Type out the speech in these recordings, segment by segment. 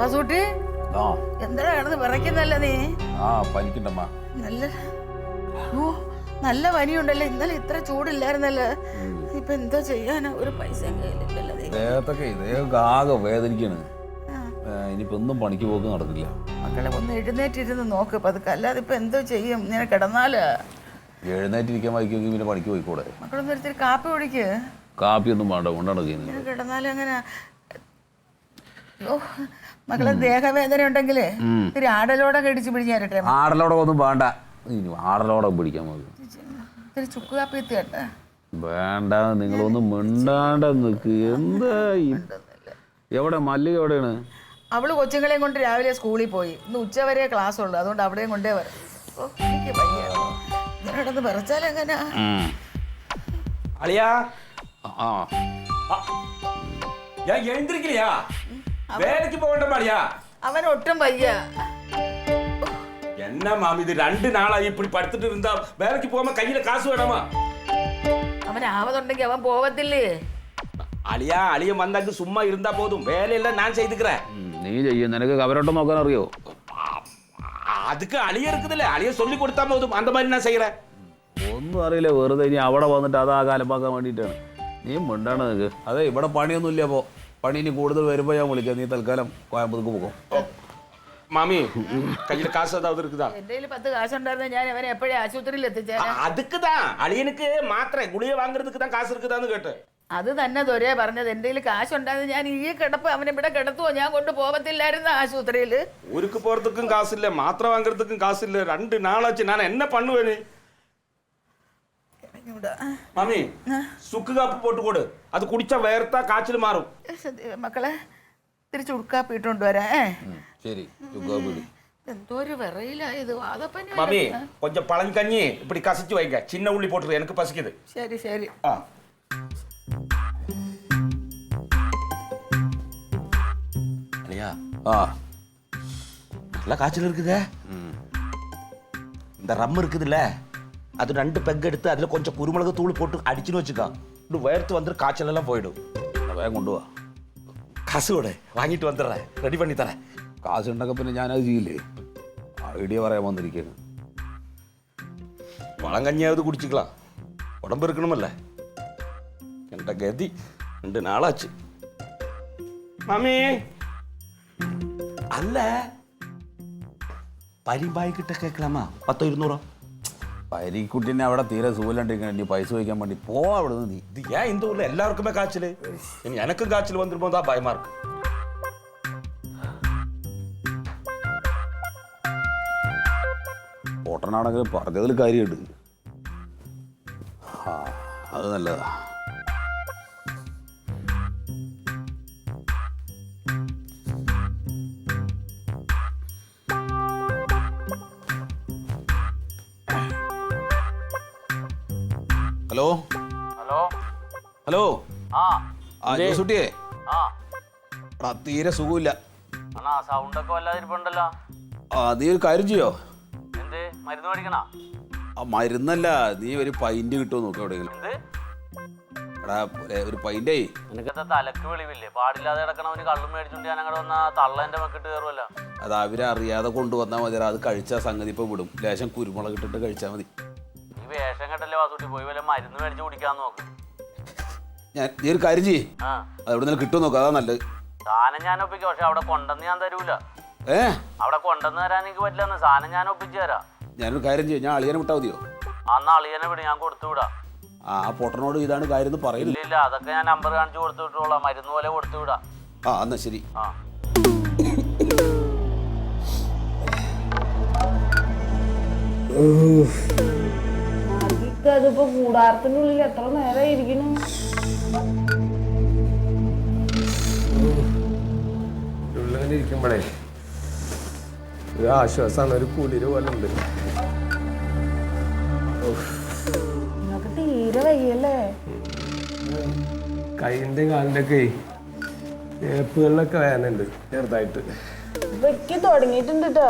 വാസൂട്ടി? ആ. എന്താ കിടന്ന് വിറയ്ക്കുന്നല്ല നീ? ആ പനിക്കുണ്ടമ്മ. നല്ല ഓ നല്ല പനിയുണ്ടല്ലോ. ഇന്നലെ ഇത്ര ചൂടില്ലായിരുന്നല്ലോ? ഇപ്പൊ എന്താ ചെയ്യാനാ? ഒരു പൈസ. ദേഹത്തൊക്കെ ദേഹമൊക്കെ ആകെ വേദനിക്കാണ്. ഇനിയിപ്പോ ഒന്നും പണിക്ക് പോക്ക് നടക്കില്ല മക്കളെ ഒന്ന് എഴുന്നേറ്റിരുന്ന് നോക്ക്. പതുക്കെ അല്ലാതെ ഇപ്പൊ എന്തോ ചെയ്യും? ഇങ്ങനെ കിടന്നാൽ. എഴുന്നേറ്റിരിക്കാൻ വായിക്കുമെങ്കിൽ പിന്നെ പണിക്ക് പോയിക്കൂടെ? മക്കളൊന്നും ഒരിത്തിരി കാപ്പി കുടിക്ക്. കാപ്പിയൊന്നും വേണ്ട കൊണ്ടാണ് കിടന്നാലും അങ്ങനെ ഓ മക്കളെ ദേഹവേദന ഉണ്ടെങ്കിൽ ഇത്തിരി ആടലോടെ കടിച്ചു പിടിഞ്ഞേരട്ടെ ആടലോടെ ഒന്നും വേണ്ട. ആടലോടെ പിടിക്കാൻ മതി ഇത്തിരി ചുക്ക് കാപ്പി എത്തിയട്ടെ വേണ്ട നിങ്ങളൊന്നും മിണ്ടാണ്ട നിൽക്ക് എന്താ എവിടെ? മല്ലിക എവിടെയാണ്? അവൾ കൊച്ചുങ്ങളെയും കൊണ്ട് രാവിലെ സ്കൂളിൽ പോയി. ഇന്ന് ഉച്ചവരെ ക്ലാസ് ഉള്ളു അതുകൊണ്ട് അവിടെയും കൊണ്ടേ വരാം. എനിക്ക് അളിയാ. ആ. ഞാൻ എഴുന്നിരിക്കില്ലയാ வேலைக்கு போக வேண்டாமா அழியா അവൻ ഒട്ടും വയ്യ என்ன மாமி இது ரெண்டு நாளா இப்படி படுத்துட்டு இருந்தா வேலைக்கு போகாம கையில காசு வேணாமா അവൻ ആവതുണ്ടെങ്കിൽ അവൻ പോവത്തില്ലേ அழியா அழிய வந்தாக்கு சும்மா இருந்தா போதும் வேலையெல்லாம் நான் செய்துக்கிறேன் ഉം, നീ ചെയ്യും നിനക്ക് കവരോട്ടം നോക്കാൻ അറിയോ அதுக்கு அழிய இருக்குதுல்ல அழிய சொல்லி கொடுத்தா போதும் அந்த மாதிரி நான் செய்யறேன் ഒന്നും അറിയില്ല വെറുതെ ഇനി അവിടെ വന്നിട്ട് അതാ കാലമാക്കാൻ വേണ്ടിയിട്ടാണ് നീ മിണ്ടാണ് നിനക്ക് അതെ ഇവിടെ പണിയൊന്നും ഇല്ല അപ്പോൾ പണി ഇനി കൂടുതൽ വരുമ്പോൾ ഞാൻ വിളിക്കാം നീ തൽക്കാലം കോയമ്പത്തൂർക്ക് പോകും மாமி கையில காசு ஏதாவது இருக்குதா എന്റെ കയ്യിൽ പത്ത് കാശുണ്ടായിരുന്ന ഞാൻ അവനെ എപ്പോഴും ആശുപത്രിയിൽ എത്തിച്ചേരാ அதுக்கு தான் அழியனுக்கு மாத்திரை குளிய வாங்குறதுக்கு தான் காசு இருக்குதான்னு கேட்டேன் അത് തന്നെ ദൊരേ പറഞ്ഞത് എൻ്റെ കയ്യിൽ കാശുണ്ടായിരുന്നു ഞാൻ ഈ കിടപ്പ് അവനെ ഇവിടെ കിടത്തുവോ ഞാൻ കൊണ്ട് പോകത്തില്ലായിരുന്നു ആശുപത്രിയിൽ ஊருக்கு போறதுக்கும் காசு இல்ல மாத்திரை வாங்குறதுக்கும் காசு இல்ல ரெண்டு நாளாச்சு நான் என்ன பண்ணுவேன் மாமி சுக்கு காப்பு போட்டு கொடு அது குடிச்சா வேர்த்தா காய்ச்சல் மாறும் മക്കളെ തിരിച്ച് ഉടുക്കാപ്പി ഇട്ടുകൊണ്ട് വരാം ഏ ശരി ചുക്കാ പിടി എന്തോ ഒരു വിറയിലായത് വാദപ്പനി மாமி கொஞ்சம் பழங்கஞ்சி இப்படி கசிச்சு வைங்க சின்ன உள்ளி போட்டுரு எனக்கு பசிக்குது ശരി ശരി ஆ இல்லையா ആ நல்ல காய்ச்சல் இருக்குதே இந்த ரம் இருக்குதுல்ல அது ரெண்டு பெக் எடுத்து அதுல கொஞ்சம் குருமிளகு தூள் போட்டு அடிச்சுன்னு வச்சுக்கோ இப்படி வேர்த்து வந்துடும் காய்ச்சல் எல்லாம் போயிடும் എന്നാ വേഗം കൊണ്ടുപോവാ காசு விட வாங்கிட்டு வந்துடுறேன் ரெடி பண்ணி தரேன் കാശുണ്ടൊക്കെ പിന്നെ ഞാനത് ചെയ്യില്ലേ ഐഡിയ പറയാൻ വന്നിരിക്കുകയാണ് பழங்கஞ்சியாவது குடிச்சுக்கலாம் உடம்பு இருக்கணுமல்ல என்ற கதி ரெண்டு நாளாச்சு மாமி அல்ல பரிபாய் கிட்ட கேட்கலாமா பத்தோ இருநூறோ പരിക്കുട്ടിനെ അവിടെ തീരെ സുഖമില്ലാണ്ടിരിക്കണം ഇനി പൈസ വയ്ക്കാൻ വേണ്ടി പോവാ അവിടെ നിന്ന് നീ இது ஏன் இந்த ஊர்ல எல்லாருக்குமே காய்ச்சல் இனி எனக்கும் காய்ச்சல் வந்துருமோ தான் பயமா இருக்கு പൊട്ടനാണെങ്കിൽ പറഞ്ഞതിൽ കാര്യമുണ്ട് ആ അത് നല്ലതാ ജോസുട്ടിയെ. ആ. എടാ തീരെ സുഖമില്ല. സൗണ്ട് ഒക്കെ വല്ലാതിരിപ്പുണ്ടല്ലോ ആ നീ ഒരു കാര്യം ചെയ്യോ? എന്ത്? മരുന്ന് മേടിക്കണ? ആ മരുന്നല്ല നീ ഒരു പൈന്റ് കിട്ടുമോ നോക്ക് എവിടെയെങ്കിലും. എടാ ഒരു- നിനക്കത്തെ തലക്ക് വെളിവില്ലേ? പാടില്ലാതെ കിടക്കണവന് കള്ളും മേടിച്ചോണ്ട് ഞാൻ അങ്ങോട്ട് വന്ന തള്ളേന്റെ മക്കിട്ട് കയറുമല്ലോ അത് അവരറിയാതെ കൊണ്ടുവന്നാൽ മതി. അത് കഴിച്ച സംഗതി ഇപ്പൊ വിടും. ലേശം കുരുമുളക് ഇട്ടിട്ട് കഴിച്ചാൽ മതി. ഈ വേഷം കെട്ടല്ലേ വാസൂട്ടി? പോയി വല്ല മരുന്ന് മേടിച്ച് കുടിക്കാൻ നോക്ക്. ഞാൻ നീ ഒരു കാര്യം ചെയ്യേ. ആ. അത് നിന്ന് കിട്ടും നോക്കാം അതാ നല്ലത്. സാധനം ഞാൻ ഒപ്പിക്കും പക്ഷെ അവിടെ കൊണ്ടെന്ന് ഞാൻ തരൂല. ഏ? അവിടെ കൊണ്ടെന്ന് തരാൻ എനിക്ക് പറ്റില്ലെന്ന് സാധനം ഞാൻ ഒപ്പിച്ചു തരാം. ഞാനൊരു കാര്യം ചെയ്യും ഞാൻ അളിയനെ വിട്ടാ മതിയോ? അന്ന് അളിയനെ വിട് ഞാൻ കൊടുത്തു വിടാം ആ പൊട്ടനോട് ഇതാണ് കാര്യം എന്ന് പറയില്ല ഇല്ല ഇല്ല അതൊക്കെ ഞാൻ നമ്പർ കാണിച്ചു കൊടുത്തു വിട്ടോളാം. മരുന്ന് പോലെ കൊടുത്തു വിടാം. ആ എന്നാ ശരി. ആ. അതിപ്പോ കൂടാരത്തിനുള്ളിൽ എത്ര നേരം ഇരിക്കുന്നു ഇരിക്കുമ്പോഴേ ഒരു ആശ്വാസമാണ് ഒരു കുളിര് പോലെ ഉണ്ട് കൈന്റെ കാലിന്റെ ഒക്കെ ഏപ്പുകളിലൊക്കെ വേദനയുണ്ട് ചെറുതായിട്ട്. വെക്കി തുടങ്ങിയിട്ടുണ്ട് കേട്ടോ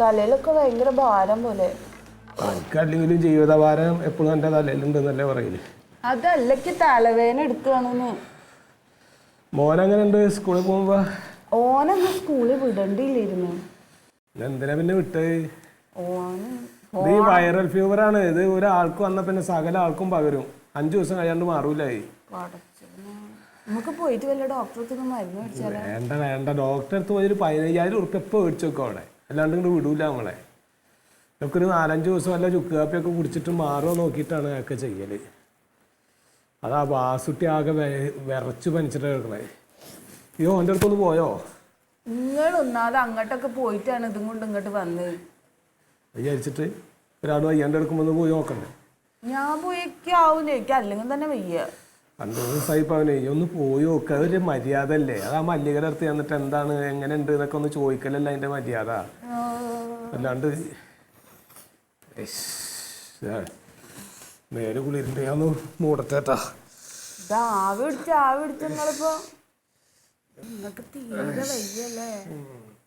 തലയിലൊക്കെ ഭയങ്കര ഭാരം പോലെ. എനിക്ക് അല്ലെങ്കിലും ജീവിതഭാരം എപ്പോഴും എന്റെ തലയിലുണ്ടെന്നല്ലേ പറയില്ലേ അതല്ലക്ക് തലവേദന എടുക്കുകയാണെന്ന് മോൻ അങ്ങനെ ഉണ്ട് സ്കൂളിൽ പോകുമ്പോ ഓനെന്ന് സ്കൂളിൽ വിടണ്ടില്ലായിരുന്നു എന്തിനാ പിന്നെ വിട്ട്? ഓന് ഇത് ഈ വൈറൽ ഫീവർ ആണ്. ഇത് ഒരാൾക്ക് വന്ന പിന്നെ സകല ആൾക്കും പകരും. അഞ്ചു ദിവസം കഴിയാണ്ട് മാറൂലായി പടച്ചോനെ. നമുക്ക് പോയിട്ട് വല്ല ഡോക്ടർക്ക് മരുന്ന് മേടിച്ചാലോ വേണ്ട വേണ്ട. ഡോക്ടറെ അടുത്ത് പോയി ഒരു പതിനയ്യായിരം ഉറുപ്പ് എപ്പോൾ മേടിച്ചു വെക്കും അവിടെ. അല്ലാണ്ട് ഇങ്ങോട്ട് വിടൂല നമ്മളെ. ഇതൊക്കെ ഒരു നാലഞ്ച് ദിവസം വല്ല ചുക്ക് കാപ്പിയൊക്കെ കുടിച്ചിട്ട് മാറുമോ നോക്കിയിട്ടാണ് ഒക്കെ ചെയ്യൽ. അതാ വാസുട്ടി ആകെ വെ- വിറച്ച് പനിച്ചിട്ട് കിടക്കണേ. അയ്യോ എന്റെ അടുത്തൊന്ന് പോയോ? നിങ്ങൾ ഒന്നാതെ അങ്ങോട്ടൊക്കെ പോയിട്ടാണ് ഇതും കൊണ്ട് ഇങ്ങോട്ട് വന്നത്. വിചാരിച്ചിട്ട് ഒരാൾ വയ്യാണ്ട് എടുക്കുമ്പോൾ ഒന്ന് പോയി നോക്കണ്ടേ? ഞാൻ പോയൊക്കെ ആവൂലേ? എനിക്ക് അല്ലെങ്കിൽ തന്നെ വയ്യ. രണ്ടു ദിവസമായി അവനെ ഒന്ന് പോയി നോക്കുക അതൊരു മര്യാദ അല്ലേ അത് ആ മല്ലികയുടെ അടുത്ത് ചെന്നിട്ട് എന്താണ്? എങ്ങനെ ഉണ്ട് എന്നൊക്കെ ഒന്ന് ചോദിക്കലല്ല അതിന്റെ മര്യാദ? അല്ലാണ്ട് നേരെ കുളിരുണ്ട്? ഞാൻ മൂടത്തേട്ടാ ആവിടിച്ച് ആവിടിച്ച് നിങ്ങളിപ്പോ. നിങ്ങൾക്ക് തീരെ വയ്യല്ലേ?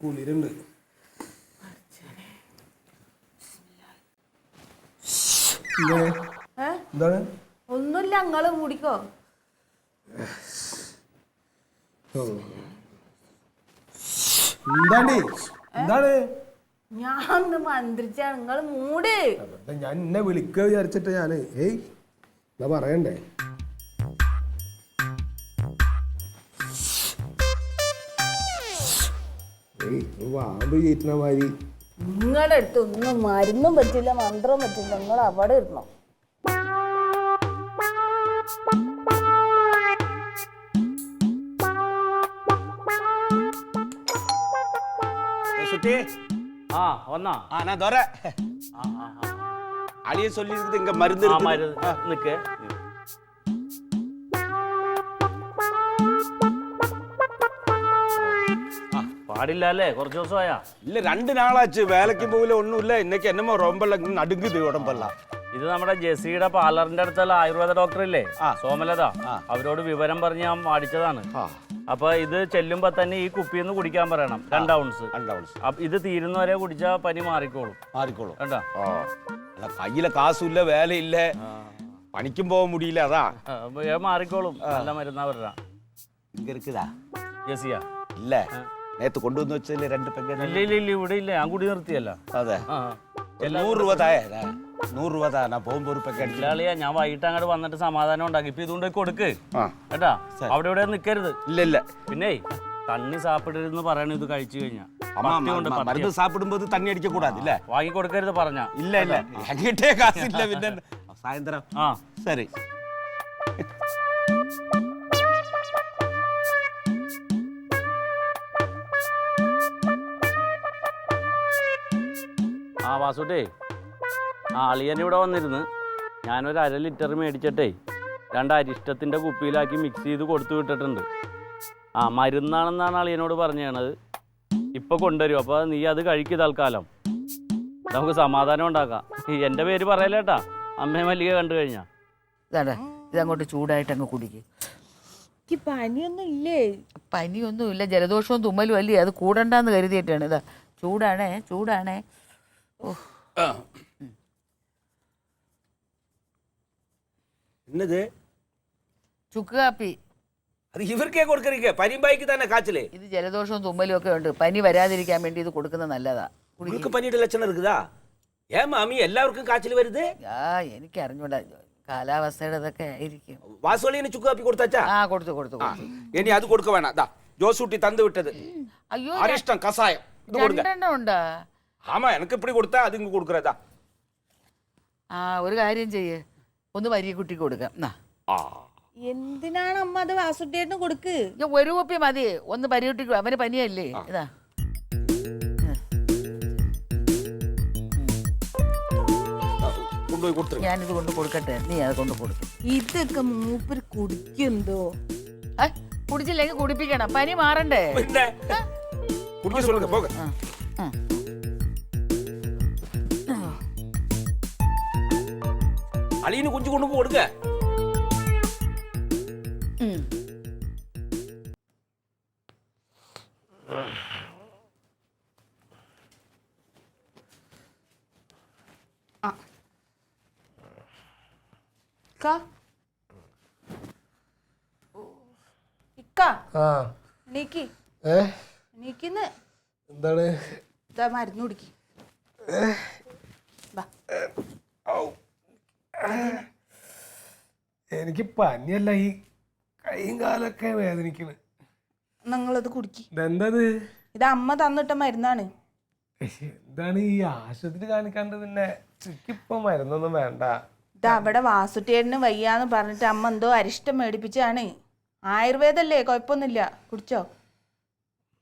കുളിരുണ്ട്. എന്താണ്? ഒന്നുമില്ല നിങ്ങൾ മൂടിക്കോ. ഓ. എന്താണ്ടി എന്താണ്? ഞാൻ മന്ത്രിച്ചാണ്. നിങ്ങൾ മൂട്. ഞാൻ എന്നെ വിളിക്കുക വിചാരിച്ചിട്ട് ഞാൻ. ഏയ് എന്നാ പറയണ്ടേ? ഏയ് ഒരു വാമ്പ് ചീറ്റണ മാതിരി നിങ്ങളുടെ അടുത്ത് ഒന്നും മരുന്നും പറ്റില്ല മന്ത്രവും പറ്റില്ല നിങ്ങൾ അവിടെ ഇരുന്നോ சுட்டி ആ വന്നാ ஆ நான் தோற ആ ആ ആ. அழிய சொல்லி இருக்குது இங்க மருந்து ആ இருக்குது പാടില്ല അല്ലേ കുറച്ച് ദിവസമായാ. ഇല്ല രണ്ട് നാളാച്ച്. വേലയ്ക്ക് പോകില്ല ഒന്നുമില്ല. ഇന്നേക്ക് എന്നമ്മ റോമ്പല്ല നടുങ്ങുത് ഉടമ്പല്ല. ഇത് നമ്മുടെ ജെസിയുടെ പാർലറിന്റെ അടുത്തുള്ള ആയുർവേദ ഡോക്ടർ ഇല്ലേ സോമലത. അവരോട് വിവരം പറഞ്ഞ് ഞാൻ വാടിച്ചതാണ്. അപ്പൊ ഇത് ചെല്ലുമ്പോ തന്നെ ഈ കുപ്പിയിൽ നിന്ന് കുടിക്കാൻ പറയണം. രണ്ട് ഔൺസ് ഇത് തീരുന്നവരെ കുടിച്ചാൽ പനി മാറിക്കോളും. മാറിക്കോളും. കണ്ടോ? കയ്യിലെ കാസുല്ല വേലയില്ല. പണിക്കും പോകാൻ മുടിയില്ല അതാ. മാറിക്കോളും. നല്ല മരുന്നാ പറഞ്ഞ ജെസിയാ ഇല്ലേ? நேத்து கொண்டு வந்து வச்சதுல ரெண்டு பெங்க ഇല്ല ഇല്ല ഇല്ല ഇവിടെ ഇല്ല ഞാൻ കുടി നിർത്തിയല്ല അതെ ആ ഒരു നൂറ് രൂപ തായ നൂറ് രൂപ താ ഞാൻ പോകുമ്പോ ഒരു പെക്ക് അടിച്ചില്ല ഇല്ലാളിയാ ഞാൻ വൈകിട്ട് അങ്ങോട്ട് വന്നിട്ട് സമാധാനം ഉണ്ടാക്കി ഇപ്പൊ ഇതുകൊണ്ട് കൊടുക്ക് ആ കേട്ടാ അവിടെ ഇവിടെ നിക്കരുത് ഇല്ല ഇല്ല പിന്നെ തണ്ണി സാപ്പിടരുതെന്ന് പറയണ ഇത് കഴിച്ചു കഴിഞ്ഞാ அம்மா പത്യം കൊണ്ട് ம- പത്യം. மருந்து சாப்பிடும்போது தண்ணி அடிக்க கூடாது இல்ல വാങ്ങി കൊടുക്കരുത് പറഞ്ഞ இல்ல இல்ல என்கிட்டே காசு இல்ல பின்ன சாயந்தரம் ആ சரி വാസുട്ടേ ആ അളിയൻ ഇവിടെ വന്നിരുന്ന്. ഞാനൊരു അര ലിറ്റർ മേടിച്ചിട്ടേ രണ്ട് അരിഷ്ടത്തിന്റെ കുപ്പിയിലാക്കി മിക്സ് ചെയ്ത് കൊടുത്തു വിട്ടിട്ടുണ്ട്. ആ മരുന്നാണെന്നാണ് അളിയനോട് പറഞ്ഞത്. ഇപ്പൊ കൊണ്ടുവരും. അപ്പോൾ നീ അത് കഴിക്കുക തൽക്കാലം. നമുക്ക് സമാധാനം ഉണ്ടാക്കാം. എന്റെ പേര് പറയലേട്ടാ അമ്മയെ മല്ലിക കണ്ടു കഴിഞ്ഞാ? ഇതങ്ങോട്ട് ചൂടായിട്ട് അങ്ങ് കുടിക്കും. പനിയൊന്നും ഇല്ലേ? പനിയൊന്നുമില്ല ജലദോഷവും തുമ്മലും അല്ലേ? അത് കൂടണ്ടെന്ന് കരുതിയിട്ടാണ്. ഇതാ ചൂടാണേ ചൂടാണേ. என்னது ചുക്ക് കാപ്പി. അത് ഇവർക്കേ കൊടുക്കറിക്ക പരിമ്പായിക്ക് തന്നെ കാച്ചിൽ. ഇത് ജലദോഷവും തുമ്മലും ഒക്കെ ഉണ്ട്. പനി വരാതിരിക്കാൻ വേണ്ടി ഇത് കൊടുക്കുന്നത് നല്ലതാ. കുടിക്ക് പനിയുടെ ലക്ഷണം லட்சணம் ഏ മാമി എല്ലാവർക്കും കാച്ചിൽ വരുത്? ആ എനിക്ക് അറിഞ്ഞൂടാ. കാലാവസ്ഥയുടെ ഇതൊക്കെ ആയിരിക്കും. வாசோலின்னு ചുക്ക് കാപ്പി കൊടുത്താച്ചാ? ആ കൊടുത്തു കൊടുത്തു കൊടുത്തു. ഇനി അത് കൊടുക്ക വേണം ദാ ജോസൂട്ടി തന്നു വിട്ടത്. അയ്യോ അരിഷ്ടം കസായം ഇത് കൊടുക്ക. ഉണ്ടാ? ஆமா எனக்கு இப்படி கொடுத்தா அது இங்க கொடுக்குறதா ആ ഒരു കാര്യം ചെയ്യ് ഒന്ന് വരിയ കുട്ടി കൊടുക്കാം എന്നാ ஆ എന്തിനാണ് അമ്മ അത് വാസുട്ടേട്ടിന് കൊടുക്ക് ഇയ്യോ, ഒരു കുപ്പി മതി ഒന്ന് പരികുട്ടി അവന് പനിയല്ലേ ഇതാ கொண்டு போய் கொடுத்துருங்க ഞാനിത് കൊണ്ട് കൊടുക്കട്ടെ നീ അത് കൊണ്ട് കൊടുക്കും ഇതൊക്കെ മൂപ്പര് കുടിക്കുന്തോ ഏ, കുടിച്ചില്ലെങ്കിൽ കുടിപ്പിക്കണം പനി മാറണ്ടേ என்ன குடிக்க சொல்லுங்க போங்க ആ, ആ കുഞ്ചു കൊണ്ടു കൊടുക്ക. എന്താണ്? മരുന്ന് കുടിക്ക്. എനിക്ക് പനിയല്ല ഈ കൈയും കാലൊക്കെ വേദനിക്കണ്. നിങ്ങളത് കുടിക്കി. ഇതെന്തത്? ഇത് അമ്മ തന്നിട്ട മരുന്നാണ്. എന്താണ് ഈ ആശുപത്രി കാണിക്കാണ്ട് പിന്നെ ഇപ്പൊ മരുന്നൊന്നും വേണ്ട. ഇത് അവിടെ വാസുട്ടേടിന് വയ്യാന്ന് പറഞ്ഞിട്ട് അമ്മ എന്തോ അരിഷ്ടം മേടിപ്പിച്ചാണ്. ആയുർവേദല്ലേ കുഴപ്പമൊന്നുമില്ല. കുടിച്ചോ?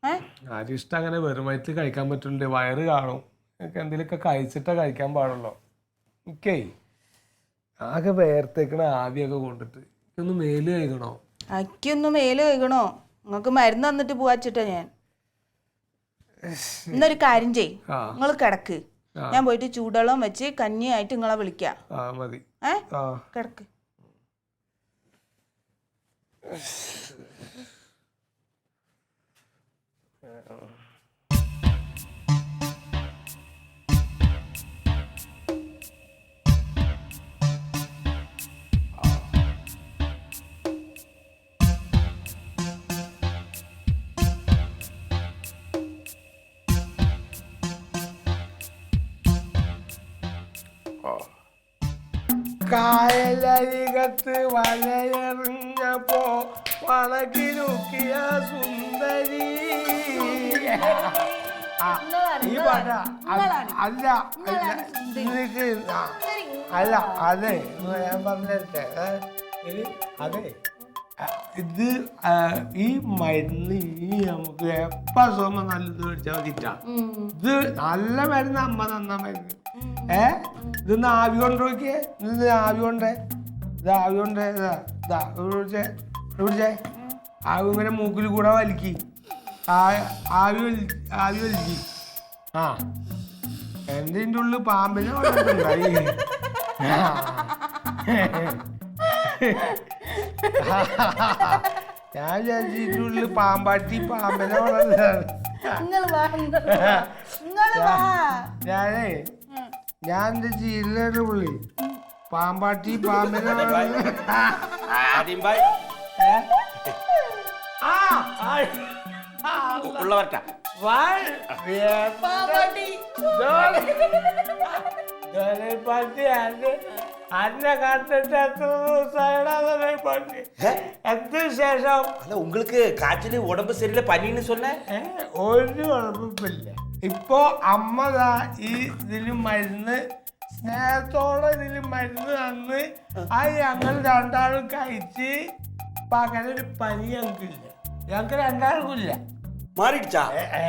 ഏ? അരിഷ്ടം അങ്ങനെ വെറും വയറ്റിൽ കഴിക്കാൻ പറ്റുന്നുണ്ട്. വയറ് കാണും. എനിക്ക് എന്തെങ്കിലുമൊക്കെ കഴിച്ചിട്ടേ കഴിക്കാൻ പാടുള്ളൂ. എനിക്കേ ആകെ വേർത്തേക്കണ ആവിയൊക്കെ കൊണ്ടിട്ട്. ഒന്ന് മേൽ കഴിക്കണോ അക്കൊന്ന് മേൽ കഴുകണോ? നിങ്ങൾക്ക് മരുന്ന് തന്നിട്ട് പോവാച്ചിട്ടാ ഞാൻ. എന്നൊരു കാര്യം ചെയ്. നിങ്ങൾ കിടക്ക്. ഞാൻ പോയിട്ട് ചൂടുവെള്ളം വെച്ച് കഞ്ഞിയായിട്ട് നിങ്ങളെ വിളിക്കാം. ഏ? കിടക്ക്. കായലരികത്ത് വലയെറിഞ്ഞപ്പോ വളകിലുക്കിയ സുന്ദരി. ഈ പാട്ട. അല്ല അല്ല അതെ ഞാൻ പറഞ്ഞിട്ടേ അതെ. ഇത് ഈ മരുന്ന് ഇനി നമുക്ക് എപ്പോ സുഖം നല്ലത് മേടിച്ചാൽ മതിട്ടാ. ഇത് നല്ല മരുന്ന് അമ്മ തന്ന മരുന്ന്. ഏ? ഇതൊന്ന് ആവി കൊണ്ട് നോക്കിയേ ഇത് ആവി കൊണ്ടേ? ഇത് ആവി കൊണ്ടേ? ഇതാ ഇതാ പിടിച്ചേ പിടിച്ചേ ആവി ഇങ്ങനെ മൂക്കിൽ കൂടെ വലിക്കി. ആ- ആവി വലി ആവി വലിക്കി. ആ. എന്റെ ഇതിന്റെ ഉള്ളിൽ പാമ്പിനെ വളർത്തുണ്ടായി ഞാൻ വിചാരിച്ചിട്ടുള്ളിൽ പാമ്പാട്ടി പാമ്പനെ വളർത്തുന്നതാണ് നിങ്ങൾ വാ. നിങ്ങൾ വാ. ഞാനേ ഞാൻ എന്റെ ജീവിതം പുള്ളി പാമ്പാട്ടി പാമ്പനെ വാ- പാമ്പാട്ടി. പാട്ടി അന്നെ അന്നെ കണ്ടിട്ട് എത്ര ദിവസമായിടാ ജോലി പാട്ടി എന്ത് ശേഷം അല്ല உங்களுக்கு காய்ச்சல் உடம்பு சரியில்லை பனின்னு சொன்ன ഏ, ഒരു കുഴപ്പമില്ല ഇപ്പൊ അമ്മതാ ഈ ഇതില് മരുന്ന് സ്നേഹത്തോടെ ഇതില് മരുന്ന് തന്ന് അത് ഞങ്ങൾ രണ്ടാളും കഴിച്ച് പകലൊരു പനി ഞങ്ങൾക്കില്ല ഞങ്ങൾക്ക് രണ്ടാൾക്കും ഇല്ല மாறிடுச்சா ഏ, ഏ.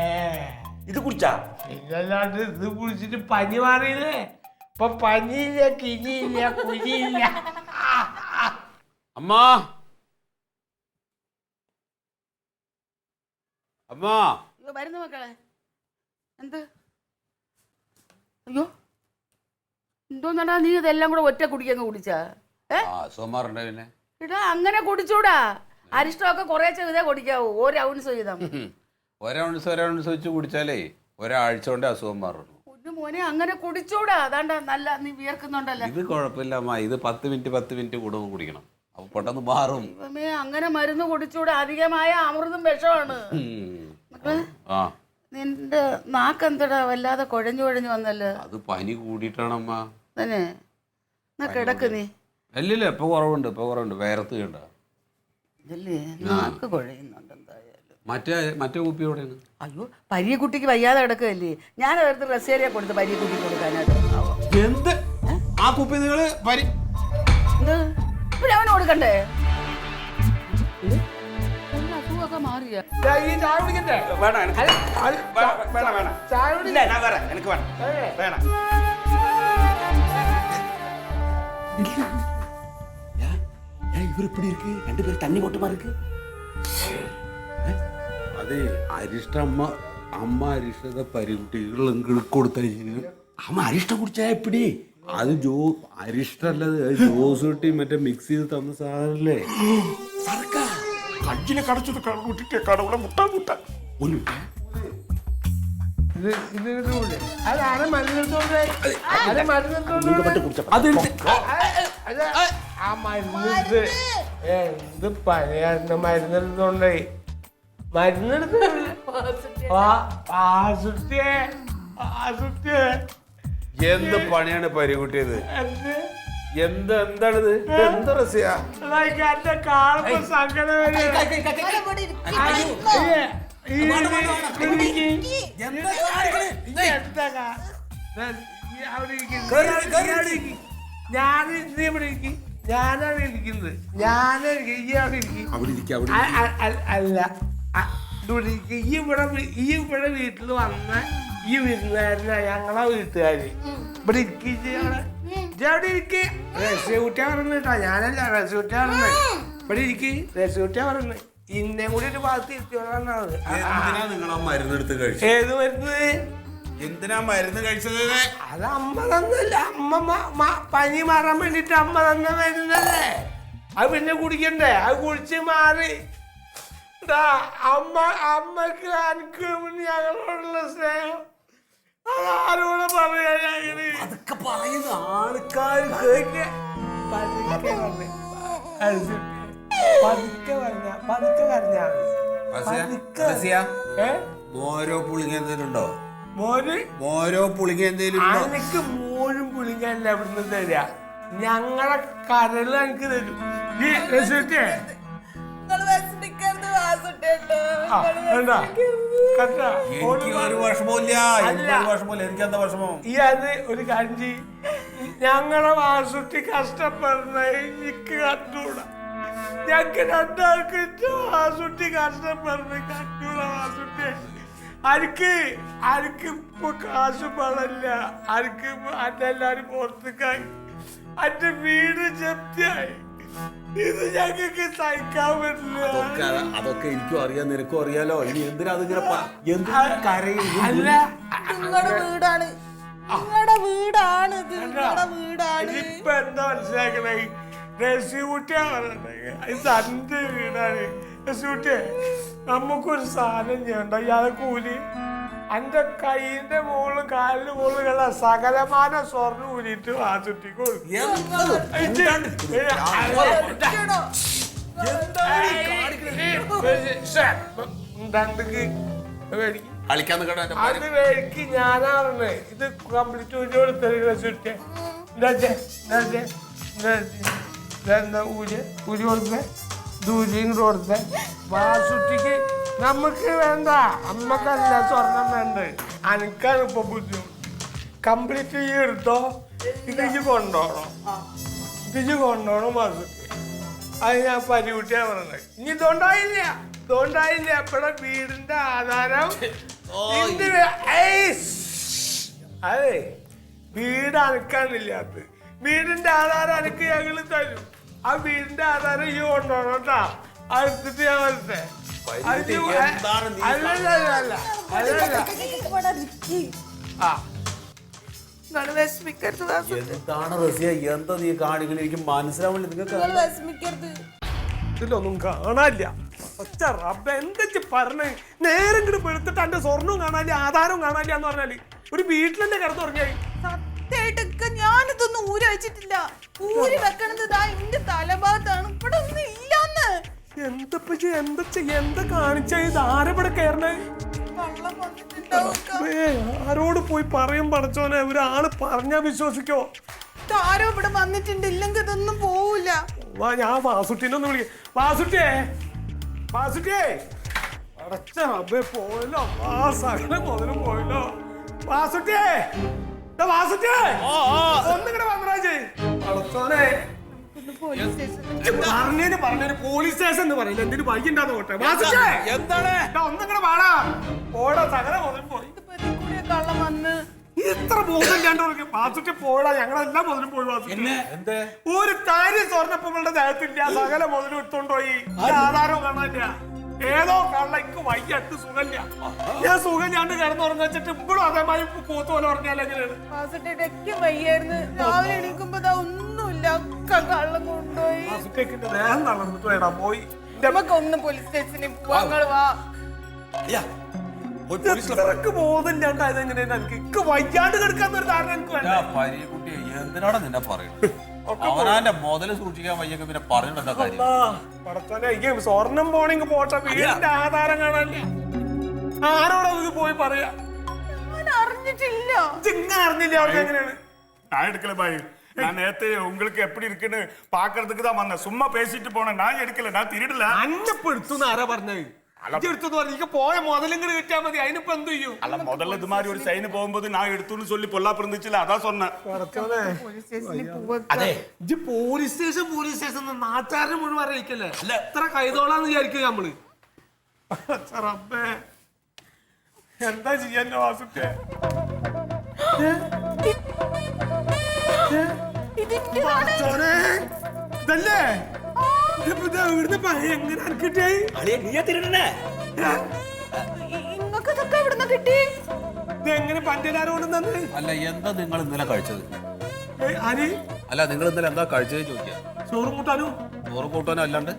இது குடிச்சா പിന്നല്ലാണ്ട് ഇത് കുടിച്ചിട്ട് പനി മാറിയില്ലേ ഇപ്പൊ പനിയില്ല കിനിയില്ല കുനിയില്ല അമ്മാ അമ്മാ അയ്യോ വരുന്നു മക്കളെ. എന്ത്? അയ്യോ. എന്തോന്നടാ നീ ഇതെല്ലാം കൂടെ ഒറ്റ കുടിക്കങ്ങ് കുടിച്ചാ? ഏ? ആ സുമാറുണ്ട് പിന്നെ. ഇടാ അങ്ങനെ കുടിച്ചൂടാ. അരിഷ്ടമൊക്കെ കുറേ ചെയ്തേ കുടിക്കാവൂ ഒരു ഔൺസ് ചെയ്താ. ഒരൗൺസ് ഒരൗൺസ് വെച്ച് കുടിച്ചാലേ ഒരാഴ്ച കൊണ്ട് അസുഖം മാറുള്ളൂ. ഒരു മോനെ അങ്ങനെ കുടിച്ചൂടാ. അതാണ്ട നല്ല നീ വിയർക്കുന്നുണ്ടല്ലോ. ഇത് കുഴപ്പമില്ല അമ്മ. ഇത് പത്ത് മിനിറ്റ് പത്ത് മിനിറ്റ് കൂടുമ്പോൾ കുടിക്കണം. അപ്പൊ പെട്ടെന്ന് മാറും. ദൈവമേ, അങ്ങനെ മരുന്ന് കുടിച്ചൂടാ. അധികമായ അമൃതും വിഷമാണ്. ഉം. ആ. നിന്റെ നാക്കെന്തടാ വല്ലാതെ കുഴഞ്ഞു കുഴഞ്ഞു വന്നല്ലോ. അത് പനി കൂടിയിട്ടാണമ്മ തന്നെ എന്നാ കിടക്ക് നീ. അല്ലല്ല ഇപ്പൊ കുറവുണ്ട് ഇപ്പൊ കുറവുണ്ട്. വേർത്ത് കണ്ട? ഇതല്ലേ നാക്ക് കുഴയുന്നുണ്ട്. മറ്റേ മറ്റേ കുപ്പി എവിടെയാണ് അയ്യോ പരിയ കുട്ടിക്ക് വയ്യാതെ കിടക്കുകയല്ലേ ഞാൻ അതെടുത്ത് റസേരിയ കൊടുത്ത് പരിയ കുട്ടിക്ക് കൊടുക്കാനായിട്ട് ആവോ. എന്ത് ആ കുപ്പി നിങ്ങള് പരി എന്ത് ഇവിടെ അവന് കൊടുക്കണ്ടേ ഇത്? ഉള്ള അസുഖമൊക്കെ മാറിയ ദാ ഈ ചായ കുടിക്കണ്ടേ வேணாம் எனக்கு അല്ല, അത് வேணாம், வேணாம் வேணாம் ചായ കുടി இல்ல நான் வரேன் எனக்கு வேணாம் வேணாம் இவர் இப்படி இருக்கு ரெண்டு பேரும் தண்ணி மட்டுமா இருக்கு അതെ അരിഷ്ടമ്മ അമ്മ അമ്മ അരിഷ്ട പരിമുട്ടികളും കൊടുത്തു അമ്മ അരിഷ്ടം കുടിച്ചാ എപ്പിടി? അത് ജോ അരിഷ്ടല്ലത് ജോസ് കുട്ടി മറ്റേ മിക്സ് ചെയ്ത് തന്ന സാധനല്ലേ? കഞ്ചിനെ കടച്ചത് കടവിട്ടിട്ട് കടവിടെ മുട്ട മുട്ട. ഒരു മരുന്നെടുത്തോണ്ടേ മരുന്നെടുത്ത് എന്ത് പണിയാണ് പരികുട്ടിയത്? എന്ത്? എന്ത് എന്താണിത്? ഇത് എന്ത് റസിയാ? ഞാൻ നീ ഇവിടെ ഇരിക്ക്. ഞാനാണ് ഇരിക്കുന്നത് ഞാനാണ് ഇരിക്കുന്നത്. ഈ അവിടെ ഇരിക്ക്. അല്ല. ഈ ഇവിടെ ഈ ഇവിടെ വീട്ടിൽ വന്ന ഈ വിരുന്നുകാരനാ ഞങ്ങളെ വീട്ടുകാര്. ഇവിടെ ഇരിക്കിച്ച് അവിടെ. ഇരിക്ക്. രസൂട്ടിയാ പറഞ്ഞു കേട്ടോ. ഞാനല്ല രസൂട്ടിയാ പറഞ്ഞത് ഇവിടെ ഇരിക്ക്. രസൂട്ടിയാ പറഞ്ഞത് ഇന്നെ കൂടി ഒരു ഭാഗത്ത് ഇരുത്തിയോളാണത് നിങ്ങൾ ആ മരുന്ന് ഏത് വരുന്നത് എന്തിനാ മരുന്ന് കഴിച്ചത്? അത് അമ്മ തന്നല്ല അമ്മ പനി മാറാൻ വേണ്ടിട്ട് അമ്മ തന്ന മരുന്നല്ലേ? അത് പിന്നെ കുടിക്കണ്ടേ? അത് കുടിച്ച് മാറി. അമ്മ അമ്മയ്ക്ക് എനിക്ക് ഞങ്ങളോടുള്ള സ്നേഹം. അതാരോട് പറയാ ഞങ്ങൾ അതൊക്കെ പറയുന്ന ആൾക്കാർ പതുക്കെ പതുക്കെ പറഞ്ഞേ. പതുക്കെ പറഞ്ഞ പതുക്കെ. മോരോ പുളിങ്ങ എന്തേലും ഉണ്ടോ? മോര്? മോരോ പുളിങ്ങ എന്തേലും എനിക്ക് മോരും പുളിങ്ങല്ല ഇവിടുന്ന് തരാ. ഞങ്ങളെ കരൾ എനിക്ക് തരും. എനിക്ക് ഒരു വിഷമമില്ല എനിക്ക്. ഒരു വിഷമമില്ല എനിക്ക് എന്താ വിഷമം? ഈ അത് ഒരു കഞ്ചി. ഞങ്ങളെ വാസുട്ടി കഷ്ടപ്പെടുന്ന എനിക്ക് കണ്ടൂടാ. ഞങ്ങൾക്ക് രണ്ടാൾക്ക് വാസുട്ടി കഷ്ടപ്പെടുന്ന കണ്ടൂടാ വാസുട്ടി. ആർക്ക് ആർക്ക് ഇപ്പൊ കാശ് പണല്ല ആർക്ക് അതെല്ലാരും പുറത്തേക്കായി. അന്റെ വീട് ജപ്തിയായി. ഇത് ഞങ്ങൾക്ക് സഹിക്കാൻ പറ്റില്ല. അതൊക്കെ അതൊക്കെ എനിക്കും അറിയാം നിനക്കും അറിയാലോ. ഇനി എന്തിനാ അതിങ്ങനെ പ- എന്തിനാ കരയുന്നത്? അല്ല. നിങ്ങളുടെ വീടാണ്. നിങ്ങളുടെ വീടാണ്. ഇത് നിങ്ങളുടെ വീടാണ്. ഇപ്പൊ എന്താ മനസ്സിലാക്കണേ? രസികുട്ടിയാണ് തന്റെ വീടാണ്. രസികുട്ടിയെ നമുക്കൊരു സാധനം ചെയ്യണ്ട. ഇയാളെ കൂലി എന്റെ കൈയിന്റെ മുകളിലും കാലിന്റെ മുകളിലുള്ള സകലമാന സ്വർണം ഊരിട്ട് നിൽക്കട്ടെ എന്റെ അത് വേടിക്ക് ഞാനാ പറഞ്ഞത് ഇത് കംപ്ലീറ്റ് ഊരി കൊടുത്തത് ചുറ്റേ ഊര് ഊരി കൊടുത്തേ ദൂരിയും കൊടുത്തേ വാസുട്ടിക്ക് നമുക്ക് വേണ്ട. അമ്മക്കല്ല സ്വർണം വേണ്ട അനക്കാണ് ഇപ്പൊ ബുദ്ധിമുട്ട് കംപ്ലീറ്റ് ഈ എടുത്തോ? ഇതിജ് കൊണ്ടോണോ. കൊണ്ടോണം ഇത് ഇജ്ജ് കൊണ്ടോണം വാസുട്ടി അത് ഞാൻ പരികുട്ടിയാ പറഞ്ഞത്. ഇനി ഇതുകൊണ്ടായില്ല. ഇതുകൊണ്ടായില്ല. എപ്പോഴും വീടിന്റെ ആധാരം. അതെ വീട് അനക്കാണില്ലാത്ത വീടിന്റെ ആധാരം അനക്ക് ഞങ്ങൾ തരും. ആ വീടിന്റെ ആധാരം ഈ കൊണ്ടോണോട്ടാ കേട്ടാ. അത് ഞാൻ വരട്ടെ എന്താണ് റസിയ? എന്താ നീ കാണിക്കുന്നത് എനിക്ക് മനസ്സിലാവില്ല നിങ്ങൾക്ക് ഇതിലൊന്നും കാണാനില്ല. ഒറ്റ റബ്ബ എന്തൊക്കെ പറഞ്ഞു? നേരം ഇങ്ങോട്ട് വെളുത്തിട്ട് എന്റെ സ്വർണവും കാണാനില്ല ആധാരവും കാണാനില്ല എന്ന് പറഞ്ഞാൽ ഒരു വീട്ടിലെന്നെ കിടന്നു തുടങ്ങിയായി സത്യമായിട്ടൊക്കെ ഞാനിതൊന്നും ഊരി വെച്ചിട്ടില്ല. ഊരി വെക്കണത് ഇതാ എന്റെ തലഭാഗത്താണ്. ഇവിടെ ഒന്നും ഇല്ലാന്ന്. എന്തപ്പ എന്താ എന്താ കാണിച്ച? ഇത് ആരെവിടെ കയറണേ ആരോട് പോയി പറയും പടച്ചോനെ? ഒരാൾ പറഞ്ഞാ വിശ്വസിക്കോ? ആരോ ഇവിടെ വന്നിട്ടുണ്ട്. ഇല്ലെങ്കിൽ ഇതൊന്നും പോവില്ല വാ ഞാൻ വാസുട്ടിനെ ഒന്ന് വിളിക്കാം. വാസുട്ടിയെ? വാസുട്ടിയെ? അടച്ച റബ്ബേ പോയല്ലോ. ആ സകല മുതലും പോയല്ലോ. വാസുട്ടിയെ? വാസുട്ടിയെ? ഒന്നിങ്ങനെ വന്നരാജ് അടച്ചോനെ പറഞ്ഞതിന് പറഞ്ഞൊരു പോലീസ് സ്റ്റേഷൻ എന്ന് പറയില്ല. എന്തിനു വൈകിണ്ടാന്ന് പോട്ടെ. വാസിച്ചേ എന്താണ്? ഒന്നിങ്ങനെ വാടാ. പോടാ സകല പോയി. കള്ളം വന്ന്? ഇത്ര ബോധമില്ലാണ്ട് വാസുട്ടി പോടാ. ഞങ്ങളെല്ലാം മുതലും പോയി എന്തേ? ഒരു താരി സ്വർണപ്പങ്ങളുടെ ദേഹത്തില്ല. സകല മുതലും എടുത്തോണ്ടോയി ആധാരവും കാണാനില്ല. ഏതോ കള്ളക്ക് വയ്യത്ത് സുഖമില്ല. ഞാൻ സുഖമില്ലാണ്ട് കിടന്നുറങ്ങ വെച്ചിട്ട് ഇപ്പോഴും അതേമാതിരി പോത്തു പോലെ പറഞ്ഞാൽ എങ്ങനെയാണ്? വയ്യായിരുന്നു. രാവിലെ എണീക്കുമ്പോ ഇതാ പോയി. നമുക്ക് ഒന്ന് പോലീസ് സ്റ്റേഷനിൽ വാ. എങ്ങനെയാണ് വയ്യാണ്ട് ഒരു അവനാന്റെ മുതൽ സൂക്ഷിക്കാൻ വയ്യൊക്കെ പിന്നെ പറഞ്ഞിട്ടെന്താ കാര്യം? സ്വർണം പോണെങ്കിൽ പോട്ടെ വീടിന്റെ ആധാരം കാണാൻ. ആരോടാ പോയി പറയാ? അറിഞ്ഞിട്ടില്ല. അറിഞ്ഞില്ല അവർക്ക് എങ്ങനെയാണ്? ഞാൻ എടുക്കലേ ഭായി? நான் நேத்து உங்களுக்கு எப்படி இருக்குன்னு பாக்குறதுக்கு தான் வந்தேன் சும்மா பேசிட்டு போனேன் நான் எடுக்கல நான் திருடல അന്നപ്പെടുത്തു ആരാ പറഞ്ഞത് എടുത്തു പറഞ്ഞു പോയ മുതലിങ്ങനെ കിട്ടിയാ മതി അതിനിപ്പോ എന്ത് ചെയ്യും அல்ல முதல்ல இது மாதிரி ஒரு சைன் போகும்போது நான் எடுத்துன்னு சொல்லி பொல்லாப்பு இருந்துச்சுல அதான் சொன்னேன் പോലീസ് സ്റ്റേഷനിൽ പോവാ അതെ ഇജ്ജ് പോലീസ് സ്റ്റേഷൻ പോലീസ് സ്റ്റേഷൻ നാട്ടുകാരനെ മുഴുവൻ അറിയിക്കല്ലേ അല്ല എത്ര കൈതോളാന്ന് വിചാരിക്കും നമ്മള് റബ്ബേ എന്താ ചെയ്യാൻ വാസുക്കെ ഇതല്ലേ? പഴയ എങ്ങനെ അനക്കിട്ടായി അളിയ നീയെ തിരിടണേ ഇങ്ങക്ക് ഇതൊക്കെ എവിടുന്ന് കിട്ടി ഇതെങ്ങനെ കൊണ്ടുവന്നത് അല്ല എന്താ നിങ്ങൾ ഇന്നലെ കഴിച്ചത്? ആര്? അല്ല നിങ്ങൾ ഇന്നലെ എന്താ കഴിച്ചത് ചോദിക്കുക ചോറും കൂട്ടാനും? ചോറ് കൂട്ടാനോ അല്ലാണ്ട്?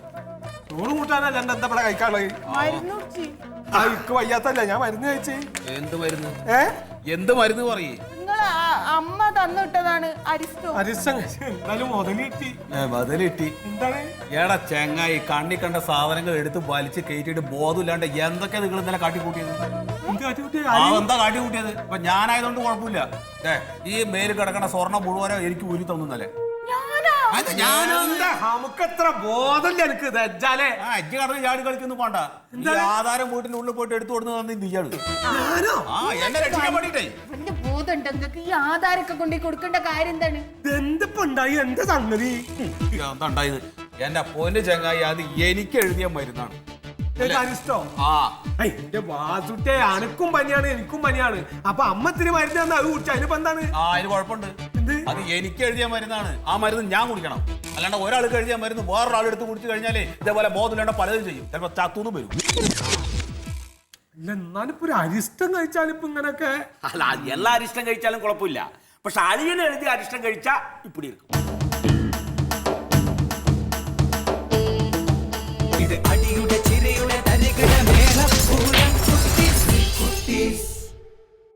ചോറും കൂട്ടാനല്ല എന്താ ഇവിടെ കഴിക്കാനുള്ളത്? മരുന്ന് കുടിച്ച്. ആ വയ്യാത്തല്ല ഞാൻ മരുന്ന് കഴിച്ച്. എന്ത് മരുന്ന്? ഏ? എന്ത് മരുന്ന് പറയേ? അമ്മ തന്നിട്ടതാണ് അരിസ്റ്റോ. അരിസം എന്തായാലും മുതൽ കിട്ടി ബദലിട്ടി എന്താണ്? ഏടാ ചെങ്ങായി കണ്ണി കണ്ട സാധനങ്ങൾ എടുത്ത് വലിച്ച് കയറ്റിയിട്ട് ബോധമില്ലാണ്ട് എന്തൊക്കെ നിങ്ങൾ ഇന്നലെ കാട്ടിക്കൂട്ടിയത്? എന്ത് കാട്ടിക്കൂട്ടിയത്? ഇപ്പൊ ഞാനായതുകൊണ്ട് കുഴപ്പമില്ല. ഏ ഈ മേൽ കിടക്കണ സ്വർണം മുഴുവനോ എനിക്ക് ഊരി തന്നല്ലേ ഞാനെന്താ നമുക്ക് എത്ര ബോധമില്ല എനിക്ക് അജ്ജ് കടന്ന് ചാടി കളിക്കുന്നു പോണ്ട ആധാരം വീട്ടിനുള്ളിൽ പോയിട്ട് എടുത്തു കൊടുത്ത് തന്നെ ഇയാൾ. ഞാനോ? ആ എന്നെ രക്ഷിക്കാൻ വേണ്ടിട്ടേ ബോധമുണ്ട് നിങ്ങൾക്ക് ഈ ആധാരൊക്കെ കൊണ്ടു കൊടുക്കേണ്ട കാര്യം എന്താണ്? എന്തപ്പുണ്ടായി എന്താ സംഗതി? എന്താണ്ടായത് എന്റെ അപ്പോന്റെ ചങ്ങായി അത് എനിക്ക് എഴുതിയ മരുന്നാണ്. ഏത് അരിഷ്ടോ ആ. ഐ, എന്റെ വാസുട്ടെ അനക്കും പനിയാണ് എനിക്കും പനിയാണ്. അപ്പൊ അമ്മത്തിന് മരുന്ന് തന്നാ അത് കുടിച്ചു. അതിനിപ്പോ എന്താണ്? ആ അതിന് കുഴപ്പമുണ്ട്. എന്ത്? അത് എനിക്ക് എഴുതിയ മരുന്നാണ്. ആ മരുന്ന് ഞാൻ കുടിക്കണം. അല്ലാണ്ട് ഒരാൾക്ക് എഴുതിയ മരുന്ന് വേറൊരാളെടുത്ത് കുടിച്ചു കഴിഞ്ഞാലേ ഇതേപോലെ ബോധമില്ലാണ്ട് പലതും ചെയ്യും. ചിലപ്പോ ചത്തൂന്ന് വരും. ഇല്ല എന്നാലും ഇപ്പൊ ഒരു അരിഷ്ടം കഴിച്ചാലും ഇപ്പൊ ഇങ്ങനൊക്കെ അല്ല എല്ലാ അരിഷ്ടം കഴിച്ചാലും കുഴപ്പമില്ല. പക്ഷെ അളിയൻ എഴുതി അരിഷ്ടം കഴിച്ചാ ഇപ്പിടി ഇരിക്കും. ഇത്